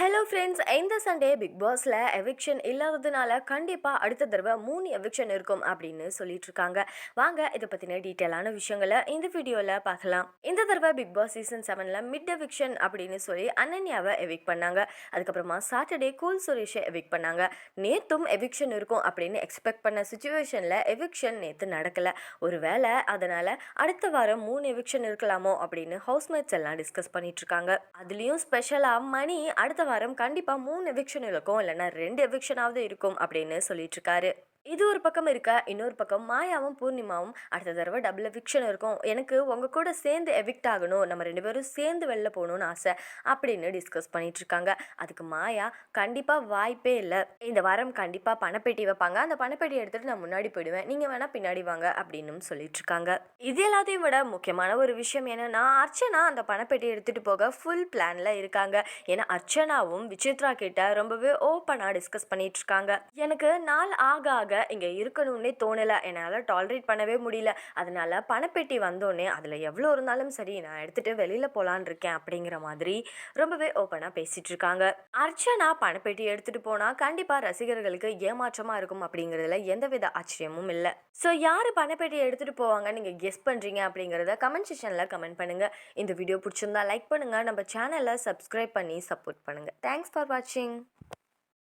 Hello friends இந்த Sunday Bigg பாஸில் eviction இல்லாததுனால கண்டிப்பாக அடுத்த தடவை மூணு எவிக்ஷன் இருக்கும் அப்படின்னு சொல்லிட்டு இருக்காங்க வாங்க இதை பற்றின டீட்டெயிலான விஷயங்களை இந்த வீடியோவில் பார்க்கலாம். இந்த தடவை பிக் பாஸ் சீசன் செவனில் மிட் எவிக்ஷன் அப்படின்னு சொல்லி அனன்யாவை எவிக் பண்ணாங்க. அதுக்கப்புறமா சாட்டர்டே கூல் சுரேஷை எவிக் பண்ணாங்க. நேற்றும் எவிக்ஷன் இருக்கும் அப்படின்னு எக்ஸ்பெக்ட் பண்ண சுச்சுவேஷனில் எவிக்ஷன் நேற்று நடக்கலை. ஒருவேளை அதனால் அடுத்த வாரம் மூணு எவிக்ஷன் இருக்கலாமோ அப்படின்னு ஹவுஸ்மேட்ஸ் எல்லாம் டிஸ்கஸ் பண்ணிட்டு இருக்காங்க அதுலேயும் ஸ்பெஷலாக மணி அடுத்த வாரம் கண்டிப்பாக மூணு எவிக்ஷன் இருக்கும் இல்லைன்னா ரெண்டு எவிக்ஷனாவது இருக்கும் அப்படின்னு சொல்லிட்டு இருக்காரு. இது ஒரு பக்கம் இருக்க? இன்னொரு பக்கம் மாயாவும் பூர்ணிமாவும் அடுத்த தடவை டபுள் எவிக்ஷன் இருக்கும். எனக்கு உங்கள் கூட சேர்ந்து எவிக்ட் ஆகணும். நம்ம ரெண்டு பேரும் சேர்ந்து வெளில போகணும்னு ஆசை. அப்படின்னு டிஸ்கஸ் பண்ணிட்டு இருக்காங்க. அதுக்கு மாயா கண்டிப்பாக வாய்ப்பே இல்லை. இந்த வாரம் கண்டிப்பாக பணப்பெட்டி வைப்பாங்க. அந்த பணப்பெட்டி எடுத்துகிட்டு நான் முன்னாடி போயிடுவேன். நீங்கள் வேணால் பின்னாடி வாங்க அப்படின்னு சொல்லிட்டு இருக்காங்க. இது எல்லாத்தையும் விட முக்கியமான ஒரு விஷயம் என்னென்னா அர்ச்சனா அந்த பணப்பெட்டி எடுத்துகிட்டு போக ஃபுல் பிளானில் இருக்காங்க. ஏன்னா அர்ச்சனாவும் விசித்ரா கிட்ட ரொம்பவே ஓப்பனாக டிஸ்கஸ் பண்ணிட்டு இருக்காங்க. எனக்கு நாள் ஆக ஆக இங்கே இருக்கணும்னே தோணலை. என்னால் டாலரேட் பண்ணவே முடியல. அதனால் பணப்பெட்டி வந்தோடனே அதில் எவ்வளோ இருந்தாலும் சரி நான் எடுத்துகிட்டு வெளியில் போகலான் இருக்கேன் அப்படிங்கிற மாதிரி ரொம்பவே ஓப்பனாக பேசிகிட்டு இருக்காங்க. அர்ச்சனா பணப்பெட்டி எடுத்துகிட்டு போனால் கண்டிப்பாக ரசிகர்களுக்கு ஏமாற்றமாக இருக்கும் அப்படிங்கிறதுல எந்தவித ஆச்சரியமும் இல்லை. ஸோ யார் பணப்பெட்டியை எடுத்துகிட்டு போவாங்க நீங்கள் கெஸ் பண்ணுறீங்க அப்படிங்கிறத கமெண்ட் செஷனில் கமெண்ட் பண்ணுங்கள் இந்த வீடியோ பிடிச்சிருந்தா லைக் பண்ணுங்கள் நம்ம சேனலை சப்ஸ்கிரைப் பண்ணி சப்போர்ட் பண்ணுங்கள் தேங்க்ஸ் ஃபார் வாட்சிங்